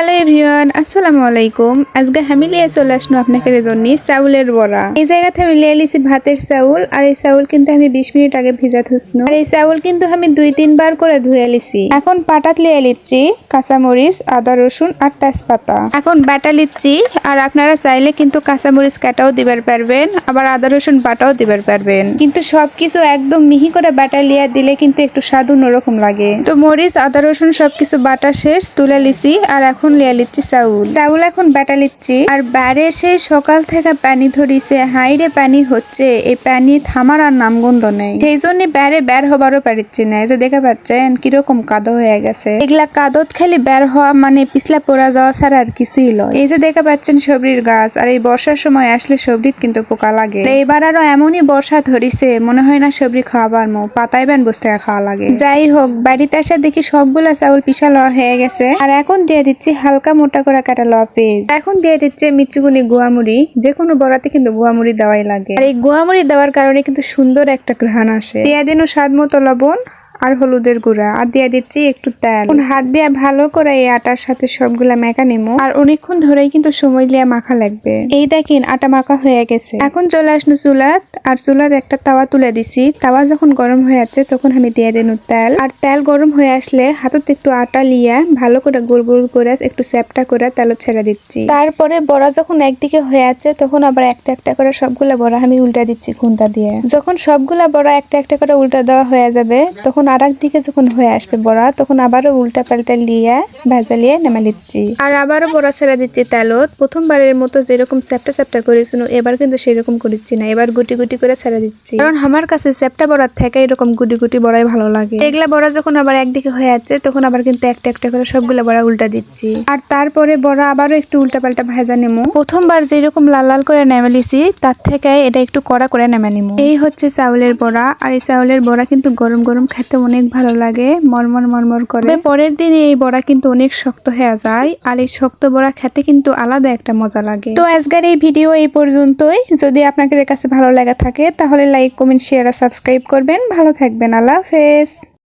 final everyone, আসসালামু আলাইকুম। আজকে আমি লিয়ে চলে আসলো আপনাকে জন্য চাউলের বড়া। এই জায়গাতে আমি লিয়ে লিছি ভাতের চাউল, আর এই চাউল কিন্তু আমি বিশ মিনিট আগে ভিজা থুসনো আর এই চাউল কিন্তু আমি দুই, তিনবার করে ধুয়ে লিছি এখন পাটাত লিয়ে লিচ্ছি কাঁচামরিচ, আদা, রসুন আর তেজপাতা। এখন বাটা লিচ্ছি, আর আপনারা চাইলে কিন্তু কাঁচামরিচ কাটাও দিবার পারবেন, আবার আদা, রসুন বাটাও দিবার পারবেন। কিন্তু সবকিছু একদম মিহি করে বাটা লিয়া দিলে কিন্তু একটু স্বাদ অন্যরকম লাগে। তো মরিচ, আদা, রসুন সবকিছু বাটা শেষ, তুলে লিছি, আর এখন লিয়া লিচ্ছি চাউল। চাউল এখন বাটা লিচ্ছি। আর বাইরে সেই সকাল থেকে পানি ধরিছে, হাইরে পানি হচ্ছে, এই পানি থামার আর নামগন্ধ নেই। সেই জন্য বাইরে বের হবারও পারছি না। যে দেখে পাচ্ছেন, কীরকম কাদো হয়ে গেছে। এগুলা কাদত খালি বের হওয়া মানে পিছলা পড়া যাওয়া ছাড়া আর কিছুই লয়। এই যে দেখে পাচ্ছেন সবরির গাছ, আর এই বর্ষার সময় আসলে সবরিত কিন্তু পোকা লাগে। এবার আরও এমনই বর্ষা ধরিছে, মনে হয় না সবরি খাওয়াবার মো পাতায় ব্যান বসতে খাওয়া লাগে। যাই হোক, বাড়িতে আসা দেখি সবগুলা চাউল পিছা লওয়া হয়ে গেছে। আর এখন দিয়ে দিচ্ছি হালকা মোটা করা কাটা লওয়া পেঁয়াজ এখন দিয়ে দিচ্ছে মিচুগুনি গুয়ামুড়ি যে কোনো বড়াতে কিন্তু গুয়ামুড়ি দেওয়াই লাগে। আর এই গুয়ামুড়ি দেওয়ার কারণে কিন্তু সুন্দর একটা ঘ্রাণ আসে। দিয়ে দিন স্বাদ মতো লবণ আর হলুদের গুঁড়া, আর দিয়ে দিচ্ছি একটু তেল। হাত দিয়ে ভালো করে এই আটার সাথে সবগুলা মেখা নেব আর অনেকক্ষণ ধরেই কিন্তু সময় লিয়া মাখা লাগবে। এই দেখেন আটা মাখা হয়ে গেছে। এখন চলে আসলো চুলাত, আর চুলাত একটা তাওয়া তুলে দিছি। তাওয়া যখন গরম হয়ে যাচ্ছে তখন আমি দিয়ে দিন তেল। আর তেল গরম হয়ে আসলে হাতত একটু আটা লিয়া ভালো করে গোল গোল করে একটু চ্যাপটা করে তেল ছেড়ে দিচ্ছি। তারপরে বড়া যখন একদিকে হয়ে যাচ্ছে তখন আবার একটা একটা করে সবগুলা বড়া আমি উল্টা দিচ্ছি খুন্তা দিয়ে। যখন সবগুলা বড়া একটা একটা করে উল্টা দেওয়া হয়ে যাবে তখন আর দিকে যখন হয়ে আসবে বড়া, তখন আবারও উল্টা পাল্টা লিয়ে ভাজা লিয়ে নেমে দিচ্ছি আর আবারও বড়া ছেড়ে দিচ্ছি তেলত। প্রথমবারের মতো যেরকম চ্যাপটা চ্যাপটা করেছিল, এবার কিন্তু সেরকম করেছি না। এবার গুটি গুটি করে ছেড়ে দিচ্ছি। কারণ আমার কাছে চ্যাপটা বড়ার থেকে এরকম গুটি গুটি বড়াই ভালো লাগে। এগুলা বড়া যখন আবার একদিকে হয়ে যাচ্ছে তখন আবার কিন্তু একটা একটা করে সবগুলা বড়া উল্টা দিচ্ছি। আর তারপরে বড়া আবারও একটু উল্টা পাল্টা ভাজা নেমো। প্রথমবার যেরকম লাল লাল করে নেমে লিছি, তার থেকে এটা একটু কড়া করে নেমে নিমো। এই হচ্ছে চাউলের বড়া। আর এই চাউলের বড়া কিন্তু গরম গরম খেতে অনেক ভালো লাগে মরমর মরমর করে। পরের দিন এই বড়া কিন্তু অনেক শক্ত হয়ে যায় আর এই শক্ত বড়া খেতে কিন্তু আলাদা একটা মজা লাগে। তো আজকের এই ভিডিও এই পর্যন্তই। যদি আপনাদের কাছে ভালো লাগা থাকে তাহলে লাইক কমেন্ট শেয়ার আর সাবস্ক্রাইব করবেন। ভালো থাকবেন। আল্লাহ হাফেজ।